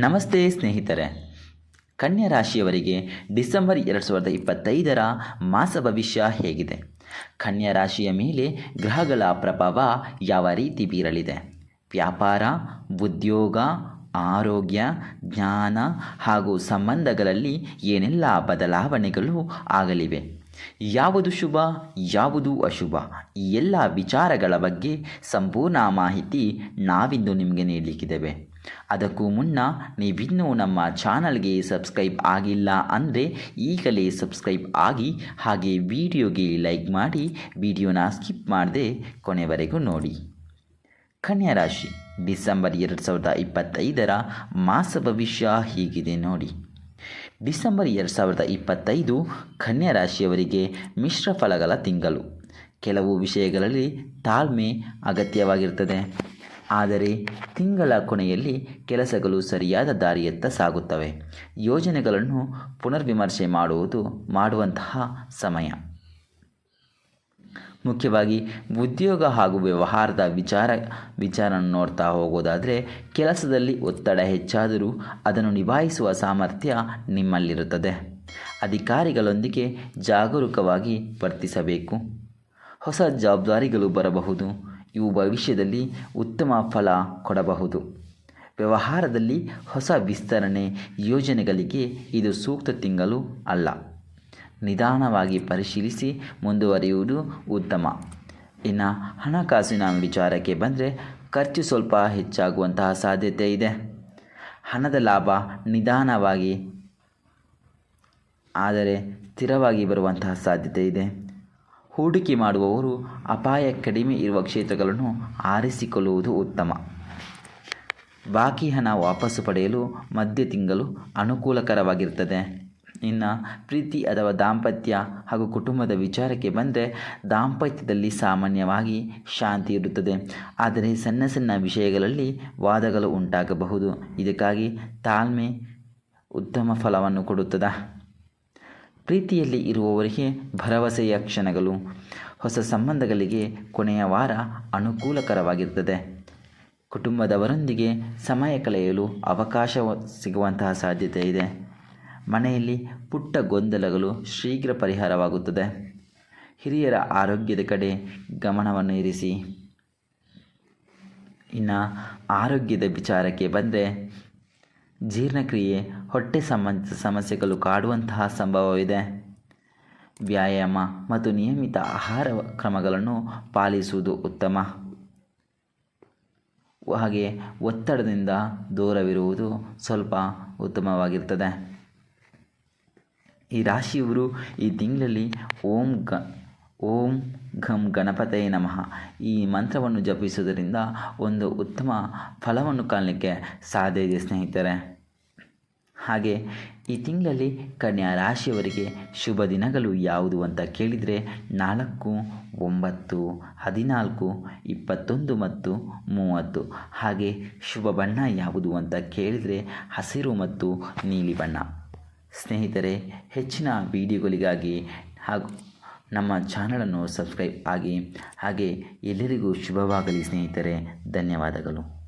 ನಮಸ್ತೆ ಸ್ನೇಹಿತರೆ. ಕನ್ಯಾ ರಾಶಿಯವರಿಗೆ ಡಿಸೆಂಬರ್ ಎರಡು ಸಾವಿರದ ಇಪ್ಪತ್ತೈದರ ಮಾಸ ಭವಿಷ್ಯ ಹೇಗಿದೆ. ಕನ್ಯಾ ರಾಶಿಯ ಮೇಲೆ ಗ್ರಹಗಳ ಪ್ರಭಾವ ಯಾವ ರೀತಿ ಬೀರಲಿದೆ? ವ್ಯಾಪಾರ, ಉದ್ಯೋಗ, ಆರೋಗ್ಯ, ಜ್ಞಾನ ಹಾಗೂ ಸಂಬಂಧಗಳಲ್ಲಿ ಏನೆಲ್ಲ ಬದಲಾವಣೆಗಳು ಆಗಲಿವೆ? ಯಾವುದು ಶುಭ, ಯಾವುದು ಅಶುಭ? ಈ ಎಲ್ಲ ವಿಚಾರಗಳ ಬಗ್ಗೆ ಸಂಪೂರ್ಣ ಮಾಹಿತಿ ನಾವಿಂದು ನಿಮಗೆ ನೀಡಲಿಕ್ಕಿದ್ದೇವೆ. ಅದಕ್ಕೂ ಮುನ್ನ ನೀವಿನ್ನೂ ನಮ್ಮ ಚಾನಲ್ಗೆ ಸಬ್ಸ್ಕ್ರೈಬ್ ಆಗಿಲ್ಲ ಅಂದರೆ ಈಗಲೇ ಸಬ್ಸ್ಕ್ರೈಬ್ ಆಗಿ ಹಾಗೆ ವಿಡಿಯೋಗೆ ಲೈಕ್ ಮಾಡಿ, ವಿಡಿಯೋನ ಸ್ಕಿಪ್ ಮಾಡದೆ ಕೊನೆವರೆಗೂ ನೋಡಿ. ಕನ್ಯಾ ರಾಶಿ, ಡಿಸೆಂಬರ್ ಎರಡು ಸಾವಿರದ ಇಪ್ಪತ್ತೈದರ ಮಾಸ ಭವಿಷ್ಯ ಹೀಗಿದೆ ನೋಡಿ. ಡಿಸೆಂಬರ್ ಎರಡು ಸಾವಿರದ ಇಪ್ಪತ್ತೈದು ಕನ್ಯಾ ರಾಶಿಯವರಿಗೆ ಮಿಶ್ರ ಫಲಗಳ ತಿಂಗಳು. ಕೆಲವು ವಿಷಯಗಳಲ್ಲಿ ತಾಳ್ಮೆ ಅಗತ್ಯವಾಗಿರುತ್ತದೆ. ಆದರೆ ತಿಂಗಳ ಕೊನೆಯಲ್ಲಿ ಕೆಲಸಗಳು ಸರಿಯಾದ ದಾರಿಯತ್ತ ಸಾಗುತ್ತವೆ. ಯೋಜನೆಗಳನ್ನು ಪುನರ್ವಿಮರ್ಶೆ ಮಾಡುವುದು ಮಾಡುವಂತಹ ಸಮಯ. ಮುಖ್ಯವಾಗಿ ಉದ್ಯೋಗ ಹಾಗೂ ವ್ಯವಹಾರದ ವಿಚಾರ ವಿಚಾರ ನೋಡ್ತಾ ಹೋಗೋದಾದರೆ, ಕೆಲಸದಲ್ಲಿ ಒತ್ತಡ ಹೆಚ್ಚಾದರೂ ಅದನ್ನು ನಿಭಾಯಿಸುವ ಸಾಮರ್ಥ್ಯ ನಿಮ್ಮಲ್ಲಿರುತ್ತದೆ. ಅಧಿಕಾರಿಗಳೊಂದಿಗೆ ಜಾಗರೂಕವಾಗಿ ವರ್ತಿಸಬೇಕು. ಹೊಸ ಜವಾಬ್ದಾರಿಗಳು ಬರಬಹುದು. ಇವು ಭವಿಷ್ಯದಲ್ಲಿ ಉತ್ತಮ ಫಲ ಕೊಡಬಹುದು. ವ್ಯವಹಾರದಲ್ಲಿ ಹೊಸ ವಿಸ್ತರಣೆ ಯೋಜನೆಗಳಿಗೆ ಇದು ಸೂಕ್ತ ತಿಂಗಳು ಅಲ್ಲ. ನಿಧಾನವಾಗಿ ಪರಿಶೀಲಿಸಿ ಮುಂದುವರಿಯುವುದು ಉತ್ತಮ. ಇನ್ನು ಹಣಕಾಸಿನ ವಿಚಾರಕ್ಕೆ ಬಂದರೆ ಖರ್ಚು ಸ್ವಲ್ಪ ಹೆಚ್ಚಾಗುವಂತಹ ಸಾಧ್ಯತೆ ಇದೆ. ಹಣದ ಲಾಭ ನಿಧಾನವಾಗಿ, ಆದರೆ ಸ್ಥಿರವಾಗಿ ಬರುವಂತಹ ಸಾಧ್ಯತೆ ಇದೆ. ಹೂಡಿಕೆ ಮಾಡುವವರು ಅಪಾಯ ಕಡಿಮೆ ಇರುವ ಕ್ಷೇತ್ರಗಳನ್ನು ಆರಿಸಿಕೊಳ್ಳುವುದು ಉತ್ತಮ. ಬಾಕಿ ಹಣ ವಾಪಸ್ಸು ಪಡೆಯಲು ಮಧ್ಯ ತಿಂಗಳು ಅನುಕೂಲಕರವಾಗಿರ್ತದೆ. ಇನ್ನು ಪ್ರೀತಿ ಅಥವಾ ದಾಂಪತ್ಯ ಹಾಗೂ ಕುಟುಂಬದ ವಿಚಾರಕ್ಕೆ ಬಂದರೆ ದಾಂಪತ್ಯದಲ್ಲಿ ಸಾಮಾನ್ಯವಾಗಿ ಶಾಂತಿ ಇರುತ್ತದೆ. ಆದರೆ ಸಣ್ಣ ಸಣ್ಣ ವಿಷಯಗಳಲ್ಲಿ ವಾದಗಳು ಉಂಟಾಗಬಹುದು. ಇದಕ್ಕಾಗಿ ತಾಳ್ಮೆ ಉತ್ತಮ ಫಲವನ್ನು ಕೊಡುತ್ತದೆ. ಪ್ರೀತಿಯಲ್ಲಿ ಇರುವವರಿಗೆ ಭರವಸೆಯ ಕ್ಷಣಗಳು. ಹೊಸ ಸಂಬಂಧಗಳಿಗೆ ಕೊನೆಯ ವಾರ ಅನುಕೂಲಕರವಾಗಿರುತ್ತದೆ. ಕುಟುಂಬದವರೊಂದಿಗೆ ಸಮಯ ಕಳೆಯಲು ಅವಕಾಶ ಸಿಗುವಂತಹ ಸಾಧ್ಯತೆ ಇದೆ. ಮನೆಯಲ್ಲಿ ಪುಟ್ಟ ಗೊಂದಲಗಳು ಶೀಘ್ರ ಪರಿಹಾರವಾಗುತ್ತದೆ. ಹಿರಿಯರ ಆರೋಗ್ಯದ ಕಡೆ ಗಮನವನ್ನು ಇರಿಸಿ. ಇನ್ನು ಆರೋಗ್ಯದ ವಿಚಾರಕ್ಕೆ ಬಂದರೆ ಜೀರ್ಣಕ್ರಿಯೆ ಹೊಟ್ಟೆ ಸಂಬಂಧಿತ ಸಮಸ್ಯೆಗಳು ಕಾಡುವಂತಹ ಸಂಭವವಿದೆ. ವ್ಯಾಯಾಮ ಮತ್ತು ನಿಯಮಿತ ಆಹಾರ ಕ್ರಮಗಳನ್ನು ಪಾಲಿಸುವುದು ಉತ್ತಮ. ಹಾಗೆ ಒತ್ತಡದಿಂದ ದೂರವಿರುವುದು ಸ್ವಲ್ಪ ಉತ್ತಮವಾಗಿರ್ತದೆ ಈ ರಾಶಿಯವರು ಈ ತಿಂಗಳಲ್ಲಿ ಓಂ ಗ, ಓಂ ಘಂ ಗಣಪತಯೇ ನಮಃ. ಈ ಮಂತ್ರವನ್ನು ಜಪಿಸುವುದರಿಂದ ಒಂದು ಉತ್ತಮ ಫಲವನ್ನು ಕಾಣಲಿಕ್ಕೆ ಸಾಧ್ಯ ಇದೆ ಸ್ನೇಹಿತರೆ. ಹಾಗೆ ಈ ತಿಂಗಳಲ್ಲಿ ಕನ್ಯಾ ರಾಶಿಯವರಿಗೆ ಶುಭ ದಿನಗಳು ಯಾವುದು ಅಂತ ಕೇಳಿದರೆ ನಾಲ್ಕು, ಒಂಬತ್ತು, ಹದಿನಾಲ್ಕು, ಇಪ್ಪತ್ತೊಂದು ಮತ್ತು ಮೂವತ್ತು. ಹಾಗೆ ಶುಭ ಬಣ್ಣ ಯಾವುದು ಅಂತ ಕೇಳಿದರೆ ಹಸಿರು ಮತ್ತು ನೀಲಿ ಬಣ್ಣ. ಸ್ನೇಹಿತರೆ ಹೆಚ್ಚಿನ ವೀಡಿಯೋಗಳಿಗಾಗಿ ಹಾಗೂ ನಮ್ಮ ಚಾನಲನ್ನು ಸಬ್ಸ್ಕ್ರೈಬ್ ಆಗಿ ಹಾಗೆ ಎಲ್ಲರಿಗೂ ಶುಭವಾಗಲಿ ಸ್ನೇಹಿತರೆ. ಧನ್ಯವಾದಗಳು.